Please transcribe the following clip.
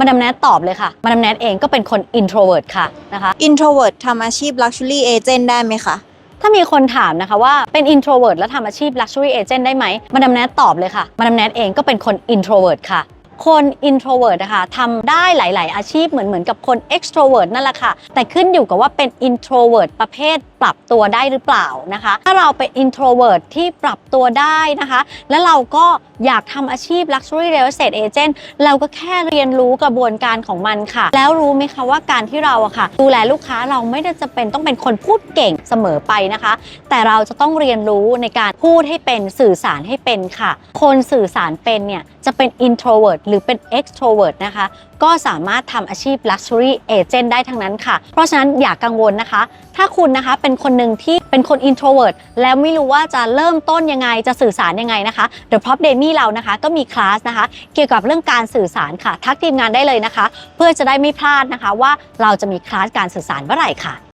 มาดามแนทตอบเลยค่ะ มาดามแนทเองก็เป็นคน introvert ค่ะนะคะ introvert ทำอาชีพ luxury agent ได้ไหมคะ ถ้ามีคนถามนะคะว่าเป็น introvert แล้วทำอาชีพ luxury agent ได้ไหม มาดามแนทตอบเลยค่ะ มาดามแนทเองก็เป็นคน introvert ค่ะ คน introvert นะคะทำได้หลาย ๆ อาชีพเหมือนเหมือนกับคน extrovert นั่นแหละค่ะ แต่ขึ้นอยู่กับว่าเป็น introvert ประเภทปรับตัวได้หรือเปล่านะคะ ถ้าเราเป็น introvert ที่ปรับตัวได้นะคะ แล้วเราก็อยากทำอาชีพ luxury real estate agent เราก็แค่เรียนรู้กระบวนการของมันค่ะ แล้วรู้ไหมคะว่าการที่เราอะค่ะ ดูแลลูกค้าเราไม่ได้จะเป็นต้องเป็นคนพูดเก่งเสมอไปนะคะ แต่เราจะต้องเรียนรู้ในการพูดให้เป็นสื่อสารให้เป็นค่ะ คนสื่อสารเป็นเนี่ยจะเป็น introvert หรือเป็น extrovert นะคะ ก็สามารถทำอาชีพ luxury agent ได้ทั้งนั้นค่ะ เพราะฉะนั้นอย่ากกังวลนะคะ ถ้าคุณนะคะเป็นคนหนึ่งที่เป็นคน introvert แล้วไม่รู้ว่าจะเริ่มต้นยังไงจะสื่อสารยังไงนะคะ The Prop Demi เรานะคะก็มีคลาสนะคะ เกี่ยวกับเรื่องการสื่อสารค่ะ ทักทีมงานได้เลยนะคะ เพื่อจะได้ไม่พลาดนะคะว่าเราจะมีคลาสการสื่อสารเมื่อไหร่ค่ะ